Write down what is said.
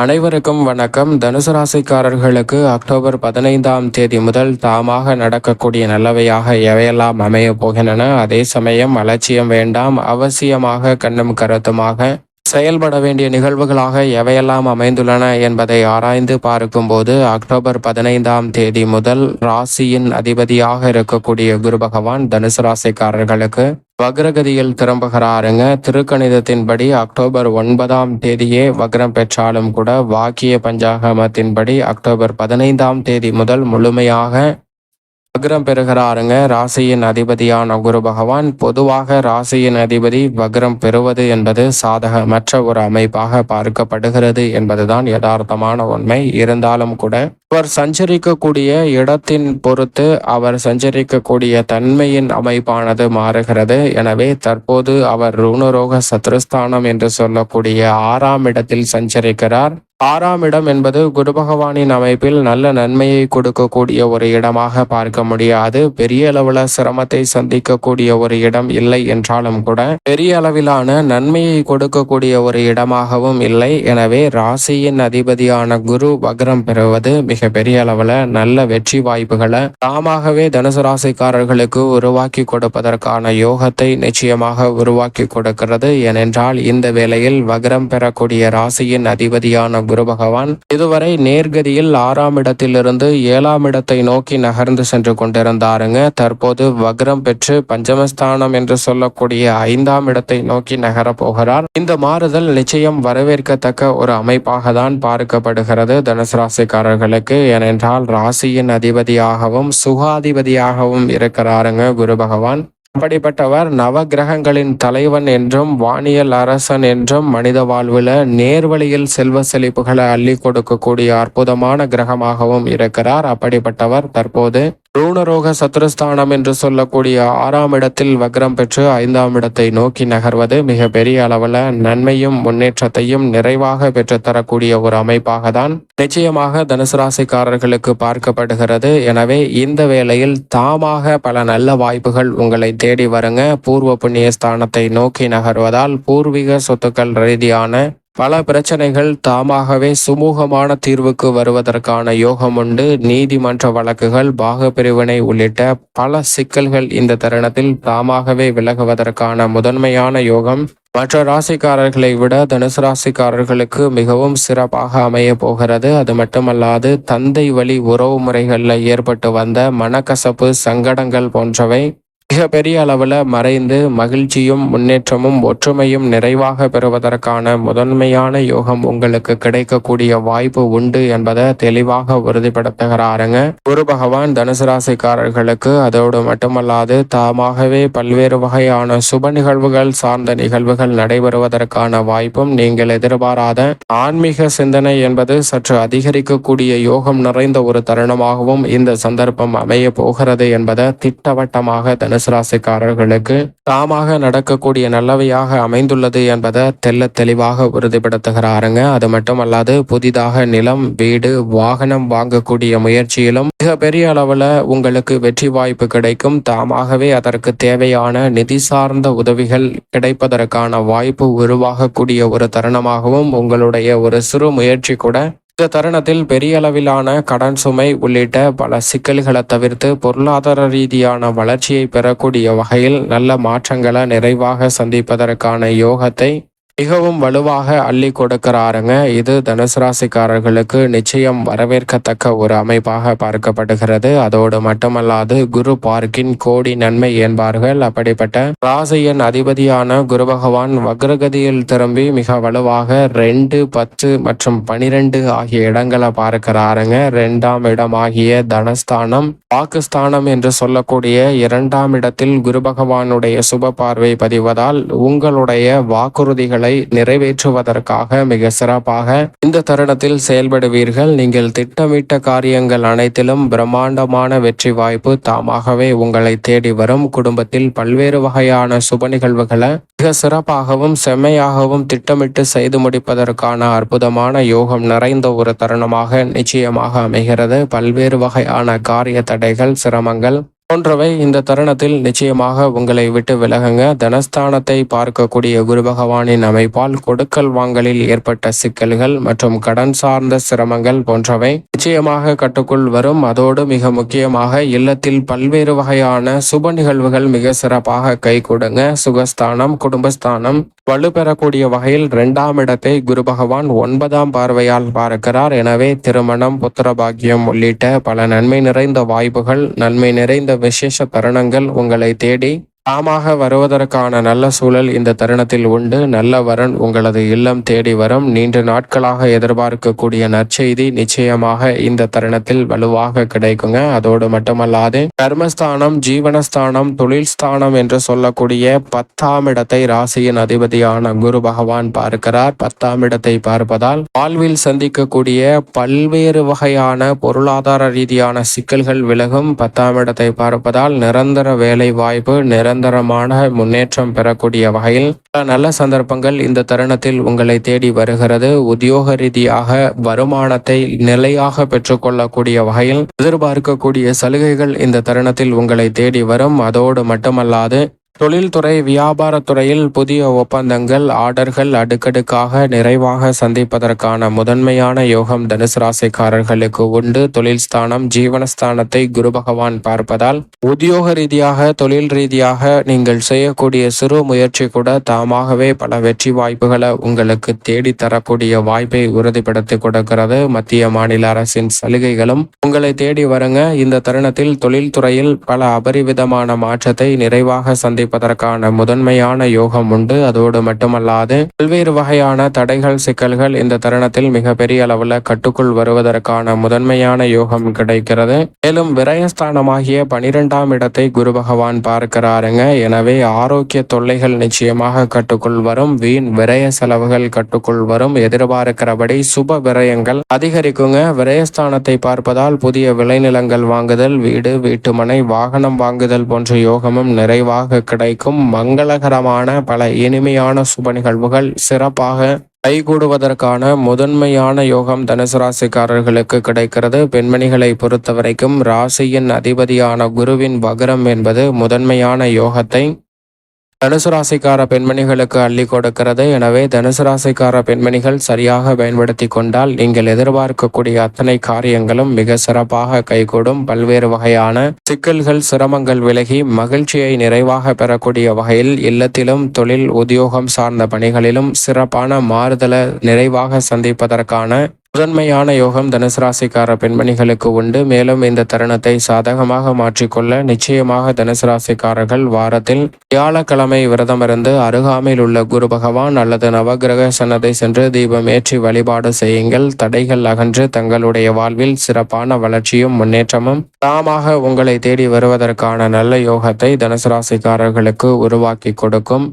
அனைவருக்கும் வணக்கம். தனுசு ராசிக்காரர்களுக்கு அக்டோபர் பதினைந்தாம் தேதி முதல் தாமாக நடக்கக்கூடிய நல்லவையாக எவையெல்லாம் அமையப் போகின்றன? அதே சமயம் அலட்சியம் வேண்டாம். அவசியமாக கண்ணும் கருத்துமாக செயல்பட வேண்டிய நிகழ்வுகளாக எவையெல்லாம் அமைந்துள்ளன என்பதை ஆராய்ந்து பார்க்கும்போது அக்டோபர் பதினைந்தாம் தேதி முதல் ராசியின் அதிபதியாக இருக்கக்கூடிய குரு பகவான் தனுசு ராசிக்காரர்களுக்கு வக்ரகதியில் திரும்புகிறாருங்க. திருக்கணிதத்தின்படி அக்டோபர் ஒன்பதாம் தேதியே வக்ரம் பெற்றாலும் கூட வாக்கிய பஞ்சாகமத்தின்படி அக்டோபர் பதினைந்தாம் தேதி முதல் முழுமையாக வக்ரம் பெறுகிறாருங்க. ராசியின் அதிபதியான குரு பகவான். பொதுவாக ராசியின் அதிபதி வக்ரம் பெறுவது என்பது சாதகமற்ற ஒரு அமைப்பாக பார்க்கப்படுகிறது என்பதுதான் யதார்த்தமான உண்மை. இருந்தாலும் கூட அவர் சஞ்சரிக்கக்கூடிய இடத்தின் பொறுத்து அவர் சஞ்சரிக்கக்கூடிய தன்மையின் அமைப்பானது மாறுகிறது. எனவே தற்போது அவர் ருணரோக சத்ருஸ்தானம் என்று சொல்லக்கூடிய ஆறாம் இடத்தில் சஞ்சரிக்கிறார். ஆறாம் இடம் என்பது குரு பகவானின் அமைப்பில் நல்ல நன்மையை கொடுக்கக்கூடிய ஒரு இடமாக பார்க்க முடியாது. பெரிய அளவுல சிரமத்தை சந்திக்கக்கூடிய ஒரு இடம் இல்லை என்றாலும் கூட பெரிய அளவிலான நன்மையை கொடுக்கக்கூடிய ஒரு இடமாகவும் இல்லை. எனவே ராசியின் அதிபதியான குரு வக்ரம் பெறுவது மிக பெரிய அளவுல நல்ல வெற்றி வாய்ப்புகளை தாமாகவே தனுசு ராசிக்காரர்களுக்கு உருவாக்கி கொடுப்பதற்கான யோகத்தை நிச்சயமாக உருவாக்கி கொடுக்கிறது. ஏனென்றால் இந்த வேளையில் வக்ரம் பெறக்கூடிய ராசியின் அதிபதியான குரு பகவான் இதுவரை நேர்கதியில் ஆறாம் இடத்திலிருந்து ஏழாம் இடத்தை நோக்கி நகர்ந்து சென்று கொண்டிருந்தாருங்க. தற்போது வக்ரம் பெற்று பஞ்சமஸ்தானம் என்று சொல்லக்கூடிய ஐந்தாம் இடத்தை நோக்கி நகர போகிறார். இந்த மாறுதல் நிச்சயம் வரவேற்கத்தக்க ஒரு அமைப்பாக தான் பார்க்கப்படுகிறது தனுசு ராசிக்காரர்களுக்கு. ஏனென்றால் ராசியின் அதிபதியாகவும் சுகாதிபதியாகவும் இருக்கிறாருங்க குரு பகவான். அப்படிப்பட்டவர் நவ கிரகங்களின் தலைவன் என்றும் வானியல் அரசன் என்றும் மனித வாழ்வில் நேர்வழியில் செல்வ செழிப்புகளை அள்ளி கொடுக்கக்கூடிய அற்புதமான கிரகமாகவும் இருக்கிறார். அப்படிப்பட்டவர் தற்போது ரூணரோக சத்ருஸ்தானம் என்று சொல்லக்கூடிய ஆறாம் இடத்தில் வக்ரம் பெற்று ஐந்தாம் இடத்தை நோக்கி நகர்வது மிக பெரிய அளவில் நன்மையும் முன்னேற்றத்தையும் நிறைவாக பெற்றுத்தரக்கூடிய ஒரு அமைப்பாக தான் நிச்சயமாக தனுசு ராசிக்காரர்களுக்கு பார்க்கப்படுகிறது. எனவே இந்த வேளையில் தாமாக பல நல்ல வாய்ப்புகள் உங்களை தேடி வருங்க. பூர்வ புண்ணிய ஸ்தானத்தை நோக்கி நகர்வதால் பூர்வீக சொத்துக்கள் ரீதியான பல பிரச்சனைகள் தாமாகவே சுமூகமான தீர்வுக்கு வருவதற்கான யோகம் உண்டு. நீதிமன்ற வழக்குகள் பாக பிரிவினை உள்ளிட்ட பல சிக்கல்கள் இந்த தருணத்தில் தாமாகவே விலகுவதற்கான முதன்மையான யோகம். மற்ற ராசிக்காரர்களை விட தனுசு ராசிக்காரர்களுக்கு மிகவும் சிறப்பாக அமைய போகிறது. அது மட்டுமல்லாது தந்தை வழி உறவு முறைகளில் ஏற்பட்டு வந்த மனக்கசப்பு சங்கடங்கள் போன்றவை மிக பெரிய அளவில் மறைந்து மகிழ்ச்சியும் முன்னேற்றமும் ஒற்றுமையும் நிறைவாக பெறுவதற்கான முதன்மையான யோகம் உங்களுக்கு கிடைக்கக்கூடிய வாய்ப்பு உண்டு என்பதை தெளிவாக உறுதிப்படுத்துகிறாருங்க. குரு பகவான் தனுசு ராசிக்காரர்களுக்கு அதோடு மட்டுமல்லாது தாமாகவே பல்வேறு வகையான சுப நிகழ்வுகள் சார்ந்த நிகழ்வுகள் நடைபெறுவதற்கான வாய்ப்பும் நீங்கள் எதிர்பாராத ஆன்மீக சிந்தனை என்பது சற்று அதிகரிக்கக்கூடிய யோகம் நிறைந்த ஒரு தருணமாகவும் இந்த சந்தர்ப்பம் அமைய போகிறது என்பதை திட்டவட்டமாக தனு தனுசு தாமாக நடக்கக்கூடிய நல்லவையாக அமைந்துள்ளது என்பதை தெல்ல தெளிவாக உறுதிப்படுத்துகிறாருங்க. அது மட்டுமல்லாது புதிதாக நிலம் வீடு வாகனம் வாங்கக்கூடிய முயற்சியிலும் மிக பெரிய அளவில் உங்களுக்கு வெற்றி வாய்ப்பு கிடைக்கும். தாமாகவே அதற்கு தேவையான நிதி சார்ந்த உதவிகள் கிடைப்பதற்கான வாய்ப்பு உருவாகக்கூடிய ஒரு தருணமாகவும் உங்களுடைய ஒரு சிறு முயற்சி கூட இந்த தருணத்தில் பெரிய அளவிலான கடன் சுமை உள்ளிட்ட பல சிக்கல்களை தவிர்த்து பொருளாதார ரீதியான வளர்ச்சியை பெறக்கூடிய வகையில் நல்ல மாற்றங்களை நிறைவாக சந்திப்பதற்கான யோகத்தை மிகவும் வலுவாக அள்ளி கொடுக்கிறாருங்க. இது தனுசு ராசிக்காரர்களுக்கு நிச்சயம் வரவேற்கத்தக்க ஒரு அமைப்பாக பார்க்கப்படுகிறது. அதோடு மட்டுமல்லாது குரு பார்க்கின் கோடி நன்மை என்பார்கள். அப்படிப்பட்ட ராசியின் அதிபதியான குரு பகவான் வக்ரகதியில் திரும்பி மிக வலுவாக ரெண்டு பத்து மற்றும் பனிரெண்டு ஆகிய இடங்களை பார்க்கிறாருங்க. ரெண்டாம் இடம் ஆகிய தனஸ்தானம் பாகிஸ்தானம் என்று சொல்லக்கூடிய இரண்டாம் இடத்தில் குரு பகவானுடைய சுப பார்வை பதிவதால் உங்களுடைய வாக்குறுதிகளை திட்டங்களை நிறைவேற்றுவதற்காக மிக சிறப்பாக இந்த தருணத்தில் செயல்படுவீர்கள். நீங்கள் திட்டமிட்ட காரியங்கள் அனைத்திலும் பிரம்மாண்டமான வெற்றி வாய்ப்பு தாமாகவே உங்களை தேடி வரும். குடும்பத்தில் பல்வேறு வகையான சுப நிகழ்வுகளை மிக சிறப்பாகவும் செம்மையாகவும் திட்டமிட்டு செய்து முடிப்பதற்கான அற்புதமான யோகம் நிறைந்த ஒரு தருணமாக நிச்சயமாக அமைகிறது. பல்வேறு வகையான காரிய தடைகள் சிரமங்கள் போன்றவை இந்த தருணத்தில் நிச்சயமாக உங்களை விட்டு விலகுங்க. தனஸ்தானத்தை பார்க்கக்கூடிய குரு பகவானின் அமைப்பால் கொடுக்கல் வாங்கலில் ஏற்பட்ட சிக்கல்கள் மற்றும் கடன் சார்ந்த சிரமங்கள் போன்றவை நிச்சயமாக கட்டுக்குள் வரும். அதோடு மிக முக்கியமாக இல்லத்தில் பல்வேறு வகையான சுப நிகழ்வுகள் மிக சிறப்பாக கை கொடுங்க. சுகஸ்தானம் குடும்பஸ்தானம் வலுப்பெறக்கூடிய வகையில் இரண்டாம் இடத்தை குரு பகவான் ஒன்பதாம் பார்வையால் பார்க்கிறார். எனவே திருமணம் புத்திரபாகியம் உள்ளிட்ட பல நன்மை நிறைந்த வாய்ப்புகள் நன்மை நிறைந்த விசேஷ தருணங்கள் உங்களை தேடி தாமாக வருவதற்கான நல்ல சூழல் இந்த தருணத்தில் உண்டு. நல்ல வரன் உங்களது இல்லம் தேடி வரும். நீண்ட நாட்களாக எதிர்பார்க்கக்கூடிய நற்செய்தி நிச்சயமாக இந்த தருணத்தில் வலுவாக கிடைக்குங்க. அதோடு மட்டுமல்லாது கர்மஸ்தானம் ஜீவனஸ்தானம் தொழில் ஸ்தானம் என்று சொல்லக்கூடிய பத்தாம் இடத்தை ராசியின் அதிபதியான குரு பகவான் பார்க்கிறார். பத்தாம் இடத்தை பார்ப்பதால் வாழ்வில் சந்திக்கக்கூடிய பல்வேறு வகையான பொருளாதார ரீதியான சிக்கல்கள் விலகும். பத்தாம் இடத்தை பார்ப்பதால் நிரந்தர வேலை வாய்ப்பு நிரந்தரமான முன்னேற்றம் பெறக்கூடிய வகையில் நல்ல சந்தர்ப்பங்கள் இந்த தருணத்தில் உங்களை தேடி வருகிறது. உத்தியோக ரீதியாக வருமானத்தை நிலையாக பெற்றுக்கொள்ளக்கூடிய வகையில் எதிர்பார்க்கக்கூடிய சலுகைகள் இந்த தருணத்தில் உங்களை தேடி வரும். அதோடு மட்டுமல்லாது தொழில்துறை வியாபாரத்துறையில் புதிய ஒப்பந்தங்கள் ஆர்டர்கள் அடுக்கடுக்காக நிறைவாக சந்திப்பதற்கான முதன்மையான யோகம் தனுசு ராசிக்காரர்களுக்கு உண்டு. தொழில் ஸ்தானம் ஜீவனஸ்தானத்தை குரு பகவான் பார்ப்பதால் உத்தியோக ரீதியாக தொழில் ரீதியாக நீங்கள் செய்யக்கூடிய சிறு முயற்சி கூட தாமாகவே பல வெற்றி வாய்ப்புகளை உங்களுக்கு தேடி தரக்கூடிய வாய்ப்பை உறுதிப்படுத்தி கொடுக்கிறது. மத்திய மாநில அரசின் சலுகைகளும் உங்களை தேடி வருங்க. இந்த தருணத்தில் தொழில்துறையில் பல அபரிவிதமான மாற்றத்தை நிறைவாக சந்தி சந்திப்பதற்கான முதன்மையான யோகம் உண்டு. அதோடு மட்டுமல்லாது பல்வேறு வகையான தடைகள் சிக்கல்கள் இந்த தருணத்தில் மிகப்பெரிய அளவில் கட்டுக்குள் வருவதற்கான முதன்மையான யோகம் கிடைக்கிறது. மேலும் விரயஸ்தானமாகிய பனிரெண்டாம் இடத்தை குரு பகவான் பார்க்கிறாருங்க. எனவே ஆரோக்கிய தொல்லைகள் நிச்சயமாக கட்டுக்குள் வரும். வீண் விரய செலவுகள் கட்டுக்குள் வரும். எதிர்பார்க்கிறபடி சுப விரயங்கள் அதிகரிக்குங்க. விரயஸ்தானத்தை பார்ப்பதால் புதிய விளைநிலங்கள் வாங்குதல் வீடு வீட்டுமனை வாகனம் வாங்குதல் போன்ற யோகமும் நிறைவாக கிடைக்கும். மங்களகரமான பல இனிமையான சுப நிகழ்வுகள் சிறப்பாக கைகூடுவதற்கான முதன்மையான யோகம் தனுசு ராசிக்காரர்களுக்கு கிடைக்கிறது. பெண்மணிகளை பொறுத்தவரைக்கும் ராசியின் அதிபதியான குருவின் வக்ரம் என்பது முதன்மையான யோகத்தை தனுசு ராசிக்கார பெண்மணிகளுக்கு அள்ளி கொடுக்கிறது. எனவே தனுசு ராசிக்கார பெண்மணிகள் சரியாக பயன்படுத்தி கொண்டால் நீங்கள் எதிர்பார்க்கக்கூடிய அத்தனை காரியங்களும் மிக சிறப்பாக கைகூடும். பல்வேறு வகையான சிக்கல்கள் சிரமங்கள் விலகி மகிழ்ச்சியை நிறைவாக பெறக்கூடிய வகையில் இல்லத்திலும் தொழில் உத்தியோகம் சார்ந்த பணிகளிலும் சிறப்பான மாறுதலை நிறைவாக சந்திப்பதற்கான முதன்மையான யோகம் தனுசு ராசிக்கார பெண்மணிகளுக்கு உண்டு. மேலும் இந்த தருணத்தை சாதகமாக மாற்றிக்கொள்ள நிச்சயமாக தனுசு ராசிக்காரர்கள் வாரத்தில் வியாழக்கிழமை விரதமிருந்து அருகாமையில் உள்ள குரு பகவான் அல்லது நவகிரக சன்னதை சென்று தீபம் ஏற்றி வழிபாடு செய்யுங்கள். தடைகள் அகன்று தங்களுடைய வாழ்வில் சிறப்பான வளர்ச்சியும் முன்னேற்றமும் தாமாக உங்களை தேடி வருவதற்கான நல்ல யோகத்தை தனுசு ராசிக்காரர்களுக்கு உருவாக்கி கொடுக்கும்.